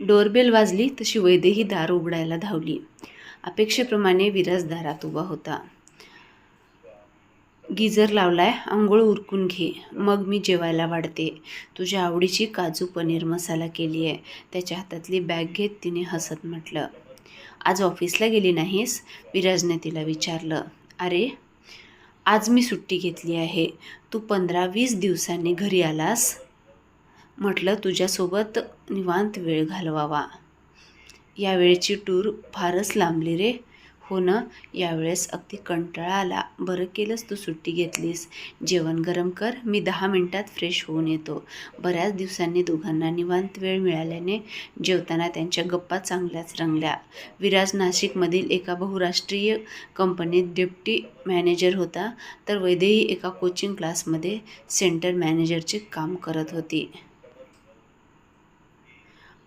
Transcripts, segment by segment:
Doorbell वाजली तशी वैदेही दार उघडायला धावली. अपेक्षेप्रमाणे विराज दारात उभा होता. गिजर लावलाय आंघोळ उरकून घे मग मी जेवायला वाढते. तुझ्या आवडीची काजू पनीर मसाला केली आहे त्याच्या हातातली बॅग घेत तिने हसत म्हटलं. आज ऑफिसला गेली नाहीस? विराजने तिला विचारलं. अरे आज मी सुट्टी घेतली आहे. तू पंधरा वीस दिवसांनी घरी आलास? म्हटलं तुझ्यासोबत निवांत वेळ घालवावा. यावेळची टूर फारच लांबली रे. हो ना यावेळेस अगदी कंटाळा आला. बरं केलंस तू सुट्टी घेतलीस. जेवण गरम कर मी दहा मिनटात फ्रेश होऊन येतो. बऱ्याच दिवसांनी दोघांना निवांत वेळ मिळाल्याने जेवताना त्यांच्या गप्पा चांगल्याच रंगल्या. विराज नाशिकमधील एका बहुराष्ट्रीय कंपनीत डेप्टी मॅनेजर होता तर वैदेही एका कोचिंग क्लासमध्ये सेंटर मॅनेजरचे काम करत होती.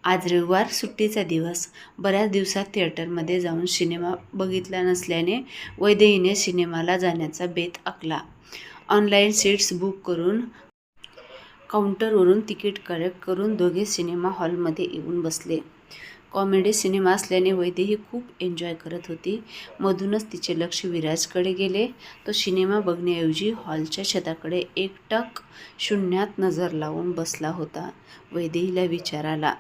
आज रविवार सुट्टीचा दिवस. बऱ्याच दिवसात थिएटरमध्ये जाऊन सिनेमा बघितला नसल्याने वैदेहीने सिनेमाला जाण्याचा बेत आखला. ऑनलाईन सीट्स बुक करून काउंटरवरून तिकीट कलेक्ट करून दोघे सिनेमा हॉलमध्ये येऊन बसले. कॉमेडी सिनेमा असल्याने वैदेही खूप एन्जॉय करत होती. मधूनच तिचे लक्ष विराजकडे गेले. तो सिनेमा बघण्याऐवजी हॉलच्या छताकडे एकटक शून्यात नजर लावून बसला होता. वैदेहीला विचाराला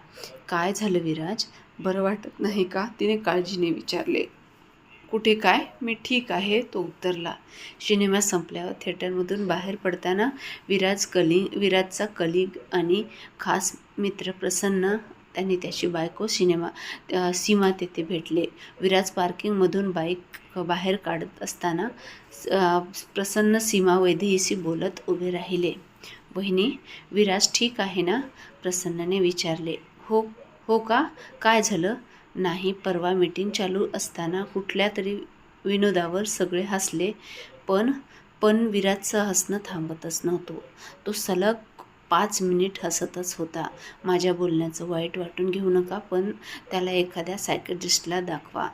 काय झालं विराज? बरं वाटत नाही का तिने काळजीने विचारले. कुठे काय? मी ठीक आहे तो उत्तरला. सिनेमा संपल्यावर थिएटरमधून बाहेर पडताना विराज कलिंग विराजचा कलिग आणि खास मित्र प्रसन्न त्यांनी त्याची बायको सिनेमा सीमा तेथे भेटले. विराज पार्किंगमधून बाईक बाहेर काढत असताना प्रसन्न सीमा वैदेहीशी बोलत उभे राहिले. बहिणी विराज ठीक आहे ना? प्रसन्नने विचारले. हो हो का? काय झालं? नाही परवा मीटिंग चालू असताना कुठल्या तरी विनोदावर सगळे हसले पण पण विराजचं हसणं थांबतच नव्हतो. तो सलग पाच मिनिट हसतच होता. माझ्या बोलण्याचं वाईट वाटून घेऊ नका पण त्याला एखाद्या सायकट्रिस्टला दाखवा.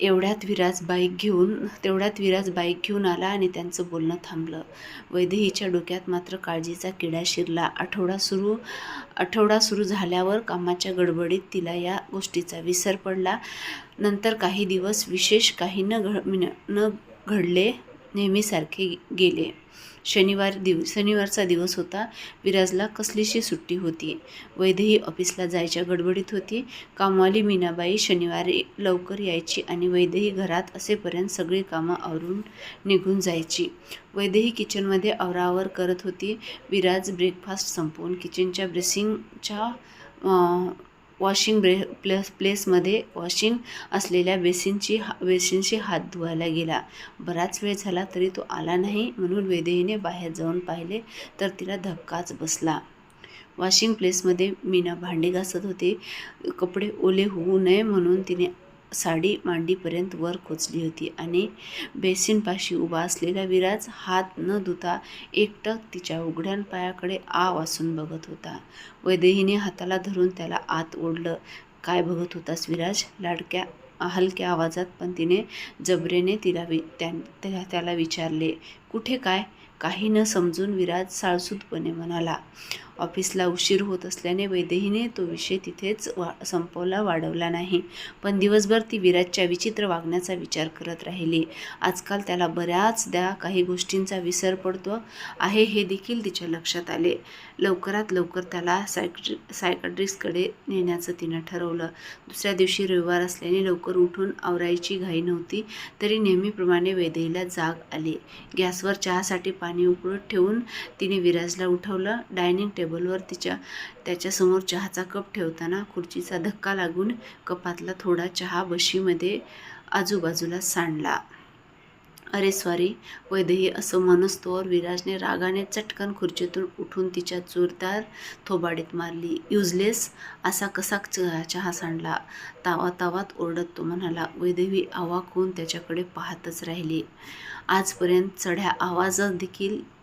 एवढ्यात विराज बाईक घेऊन तेवढ्यात विराज बाईक घेऊन आला आणि त्यांचं बोलणं थांबलं. वैदेहीच्या डोक्यात मात्र काळजीचा किडा शिरला. आठवडा सुरू आठवडा सुरू झाल्यावर कामाच्या गडबडीत तिला या गोष्टीचा विसर पडला. नंतर काही दिवस विशेष काही न घड न घडले. नेहमीसारखे गेले. शनिवार दिव शनिवारचा दिवस होता. विराजला कसलीशी सुट्टी होती? वैद्यही ऑफिसला जायच्या गडबडीत होती. कामवाली मीनाबाई शनिवारी लवकर यायची आणि वैद्यही घरात असेपर्यंत सगळी कामं आवरून निघून जायची. वैद्यही किचनमध्ये आवरावर करत होती. विराज ब्रेकफास्ट संपवून किचनच्या ब्रेसिंगच्या वॉशिंग ब्रे प्लेस प्लेसमध्ये वॉशिंग असलेल्या बेसिनची हा बेसिनशी हात धुवायला गेला. बराच वेळ झाला तरी तो आला नाही म्हणून वेदेहीने बाहेर जाऊन पाहिले तर तिला धक्काच बसला. वॉशिंग प्लेसमध्ये मीना भांडी घासत होती. कपडे ओले होऊ नये म्हणून तिने साडी मांडीपर्यंत वर खोचली होती आणि बेसिनपाशी उभा असलेला विराज हात न धुता एकटक तिच्या उघड्या पायाकडे आ वासून बघत होता. वैदेहीने हाताला धरून त्याला आत ओढलं. काय बघत होतास विराज? लाडक्या हलक्या आवाजात पण तिने जबरेने तिला वि त्या त्या- त्याला विचारले. कुठे काय? काही न समजून विराज साळसूदपणे म्हणाला ऑफिसला उशीर होत असल्याने वैदेहीने तो विषय तिथेच वा संपवला वाढवला नाही. पण दिवसभर ती विराजच्या विचित्र वागण्याचा विचार करत राहिली. आजकाल त्याला बऱ्याचदा काही गोष्टींचा विसर पडतो आहे हे देखील तिच्या लक्षात आले. लवकरात लवकर त्याला सायक्ट्रि सायकट्रिस्टकडे नेण्याचं तिनं ठरवलं. दुसऱ्या दिवशी रविवार असल्याने लवकर उठून आवरायची घाई नव्हती तरी नेहमीप्रमाणे वैदेहीला जाग आली. गॅसवर चहासाठी पाणी उकळत ठेवून तिने विराजला उठवलं. डायनिंग टेबलवर तिच्या त्याच्यासमोर चहाचा कप ठेवताना खुर्चीचा धक्का लागून कपातला थोडा चहा बशीमध्ये आजूबाजूला सांडला. अरे सॉरी वैदेही असं म्हणस्तोवर विराजने रागाने चटकन खुर्चीतून उठून तिच्या जोरदार थोबाडीत मारली. युजलेस असा कसा च- चहा सांडला तावा तावात ओरडत तो म्हणाला. वैदेही आवाक होऊन त्याच्याकडे पाहतच राहिली. आजपर्यंत चढ्या आवाजात देखील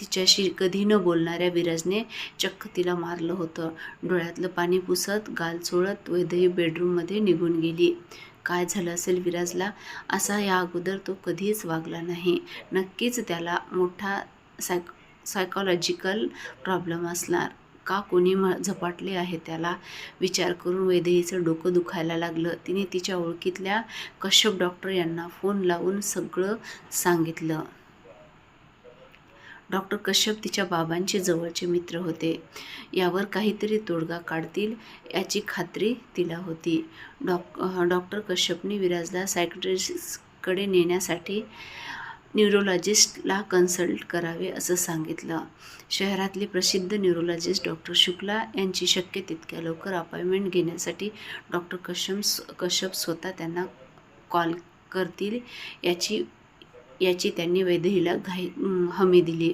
तिच्याशी कधी न बोलणाऱ्या विराजने चक्क तिला मारलं होतं. डोळ्यातलं पाणी पुसत गाल चोळत वैदही बेडरूममध्ये निघून गेली. काय झालं असेल विराजला असा या अगोदर तो कधीच वागला नाही. नक्कीच त्याला मोठा सायक सायकॉलॉजिकल प्रॉब्लेम असणार. का कोणी म झपाटले आहे त्याला? विचार करून वैदेहीचं डोकं दुखायला लागलं. तिने तिच्या ओळखीतल्या कश्यप डॉक्टर यांना फोन लावून सगळं सांगितलं. डॉक्टर कश्यप तिच्या बाबांचे जवळचे मित्र होते. यावर काहीतरी तोडगा काढतील याची खात्री तिला होती. डॉक डॉक्टर कश्यपने विराजला सायकट्रिस्टकडे नेण्यासाठी न्यूरोलॉजिस्टला कन्सल्ट करावे असं सांगितलं. शहरातले प्रसिद्ध न्यूरोलॉजिस्ट डॉक्टर शुक्ला यांची शक्य तितक्या लवकर अपॉइंटमेंट घेण्यासाठी डॉक्टर कश्यप कश्यप स्वतः त्यांना कॉल करतील याची याची त्यांनी वैदेहीला घाई हमी दिली.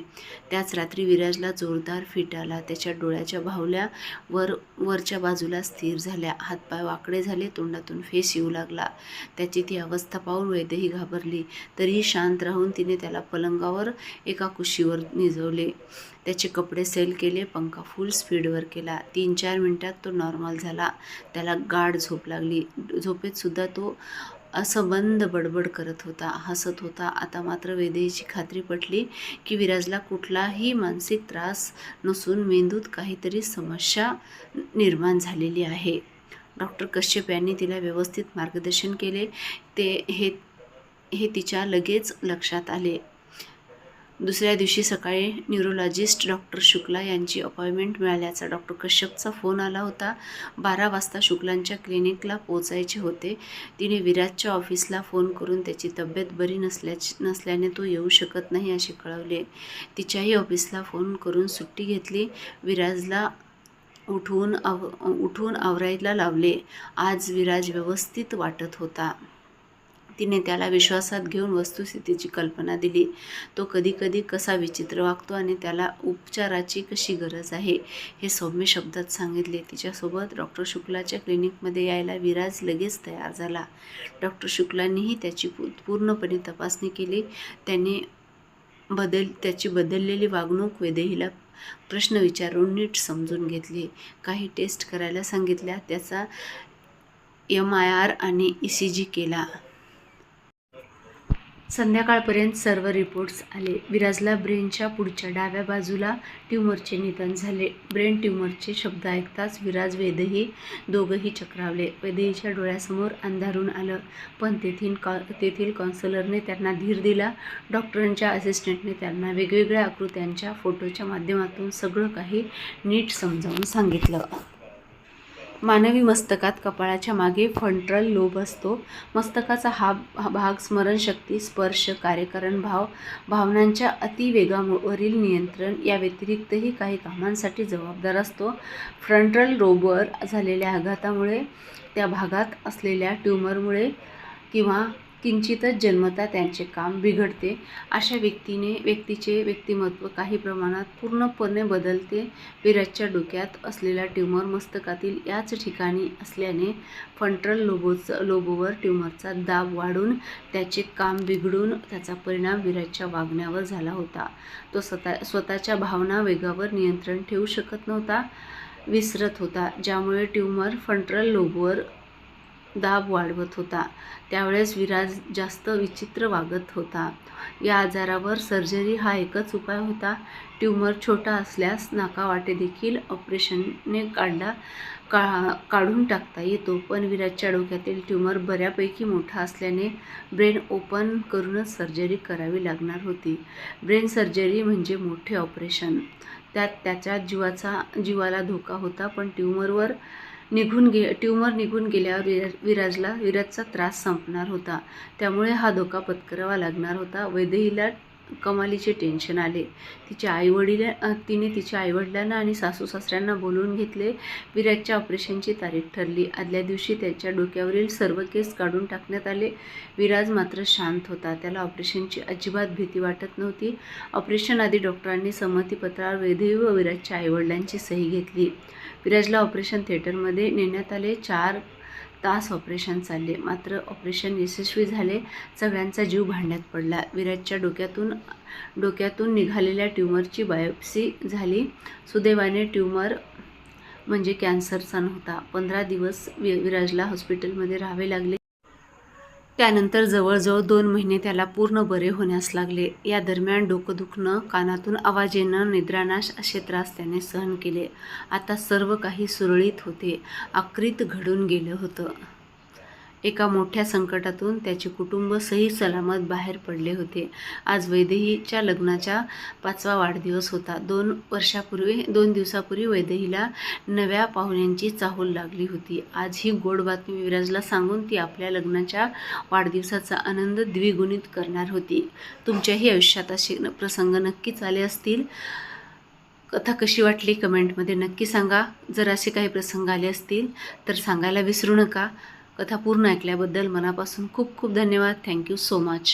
त्याच रात्री विराजला जोरदार फिट आला. त्याच्या डोळ्याच्या भावल्या वर वरच्या बाजूला स्थिर झाल्या. हातपाय वाकडे झाले तोंडातून फेस येऊ लागला. त्याची ती अवस्था पाहून वैदेही घाबरली. तरीही शांत राहून तिने त्याला पलंगावर एका कुशीवर निजवले. त्याचे कपडे सेल केले पंखा फुल स्पीडवर केला. तीन चार मिनिटात तो नॉर्मल झाला. त्याला गाढ झोप लागली. झोपेतसुद्धा तो असं बंद बडबड करत होता हसत होता. आता मात्र वेदेची खात्री पटली की विराजला कुठलाही मानसिक त्रास नसून मेंदूत काहीतरी समस्या निर्माण झालेली आहे. डॉक्टर कश्यप यांनी तिला व्यवस्थित मार्गदर्शन केले. ते हे हे तिच्या लगेच लक्षात आले. दुसऱ्या दिवशी सकाळी न्यूरोलॉजिस्ट डॉक्टर शुक्ला यांची अपॉइंटमेंट मिळाल्याचा डॉक्टर कश्यपचा फोन आला होता. बारा वाजता शुक्लांच्या क्लिनिकला पोचायचे होते. तिने विराजच्या ऑफिसला फोन करून त्याची तब्येत बरी नसल्याची नसल्याने तो येऊ शकत नाही असे कळवले. तिच्याही ऑफिसला फोन करून सुट्टी घेतली. विराजला उठवून आव उठवून आवरायला लावले. आज विराज व्यवस्थित वाटत होता. तिने त्याला विश्वासात घेऊन वस्तुस्थितीची कल्पना दिली. तो कधीकधी कसा विचित्र वागतो आणि त्याला उपचाराची कशी गरज आहे हे सौम्य शब्दात सांगितले. तिच्यासोबत डॉक्टर शुक्लाच्या क्लिनिकमध्ये यायला विराज लगेच तयार झाला. डॉक्टर शुक्लांनीही त्याची पूर्णपणे तपासणी केली. त्याने बदल त्याची बदललेली वागणूक वैदेहीला प्रश्न विचारून नीट समजून घेतले. काही टेस्ट करायला सांगितल्या. त्याचा एम आय आर आणि ई सी जी केला. संध्याकाळपर्यंत सर्व रिपोर्ट्स आले. विराजला ब्रेनच्या पुढच्या डाव्या बाजूला ट्यूमरचे निधन झाले. ब्रेन ट्यूमरचे शब्द ऐकताच विराज वेदही दोघंही चक्रावले. वेदहीच्या डोळ्यासमोर अंधारून आलं. पण तेथील कॉ तेथील कॉन्सलरने त्यांना धीर दिला. डॉक्टरांच्या असिस्टंटने त्यांना वेगवेगळ्या आकृत्यांच्या फोटोच्या माध्यमातून सगळं काही नीट समजावून सांगितलं. मानवी मस्तकात कपाळाच्या मागे फंट्रल लोब असतो. मस्तकाचा हा भाग स्मरणशक्ती स्पर्श कार्यकरण भाव भावनांच्या अतिवेगावरील नियंत्रण या व्यतिरिक्तही काही कामांसाठी जबाबदार असतो. फ्रंट्रल लोबवर झालेल्या आघातामुळे त्या भागात असलेल्या ट्यूमरमुळे किंवा किंचितच जन्मता त्यांचे काम बिघडते. अशा व्यक्तीने व्यक्तीचे व्यक्तिमत्व काही प्रमाणात पूर्णपणे बदलते. विराजच्या डोक्यात असलेला ट्यूमर मस्तकातील याच ठिकाणी असल्याने फंट्रल लोबोचं लोबोवर ट्यूमरचा दाब वाढून त्याचे काम बिघडून त्याचा परिणाम विराजच्या वागण्यावर झाला होता. तो स्वतः स्वतःच्या भावना वेगावर नियंत्रण ठेवू शकत नव्हता विसरत होता ज्यामुळे ट्यूमर फंट्रल लोबवर दाब वाढवत होता. त्यावेळेस विराज जास्त विचित्र वागत होता. या आजारावर सर्जरी हा एकच उपाय होता. ट्यूमर छोटा असल्यास नाकावाटे देखील ऑपरेशनने काढला का काढून टाकता येतो. पण विराजच्या डोक्यातील ट्यूमर बऱ्यापैकी मोठा असल्याने ब्रेन ओपन करूनच सर्जरी करावी लागणार होती. ब्रेन सर्जरी म्हणजे मोठे ऑपरेशन. त्यात त्याच्या जीवाचा जीवाला धोका होता पण ट्यूमरवर निघून गे ट्यूमर निघून गेल्यावर विरा विराजला विराजचा त्रास संपणार होता. त्यामुळे हा धोका पत्करावा लागणार होता. वैदेहीला कमालीचे टेन्शन आले. तिच्या आईवडील तिने तिच्या आईवडिलांना आणि सासू सासऱ्यांना बोलवून घेतले. विराजच्या ऑपरेशनची तारीख ठरली. आदल्या दिवशी त्याच्या डोक्यावरील सर्व केस काढून टाकण्यात आले. विराज मात्र शांत होता. त्याला ऑपरेशनची अजिबात भीती वाटत नव्हती. ऑपरेशन आधी डॉक्टरांनी संमतीपत्रावर वैदेही व विराजच्या आईवडिलांची सही घेतली. विराजला ऑपरेशन थिएटरमध्ये नेण्यात आले. चार तास ऑपरेशन चालले. मात्र ऑपरेशन यशस्वी झाले. सगळ्यांचा जीव भांड्यात पडला. विराजच्या डोक्यातून डोक्यातून निघालेल्या ट्यूमरची बायोप्सी झाली. सुदैवाने ट्यूमर म्हणजे कॅन्सरचा नव्हता. पंधरा दिवस वि विराजला हॉस्पिटलमध्ये राहावे लागले. त्यानंतर जवळजवळ दोन महिने त्याला पूर्ण बरे होण्यास लागले. या दरम्यान डोकं दुखणं कानातून आवाज येणं निद्रानाश असे त्रास त्याने सहन केले. आता सर्व काही सुरळीत होते. आकृत घडून गेलं होतं. एका मोठ्या संकटातून त्याचे कुटुंब सही सलामत बाहेर पडले होते. आज वैदेहीच्या लग्नाचा पाचवा वाढदिवस होता. दोन वर्षापूर्वी दोन दिवसापूर्वी वैदेहीला नव्या पाहुण्यांची चाहूल लागली होती. आज ही गोड बातमी विराजला सांगून ती आपल्या लग्नाच्या वाढदिवसाचा आनंद द्विगुणित करणार होती. तुमच्याही आयुष्यात असे न- प्रसंग नक्कीच आले असतील. कथा कशी वाटली कमेंटमध्ये नक्की सांगा. जर असे काही प्रसंग आले असतील तर सांगायला विसरू नका. कथा पूर्ण ऐकल्याबद्दल मनापासून खूप खूप धन्यवाद. Thank you so much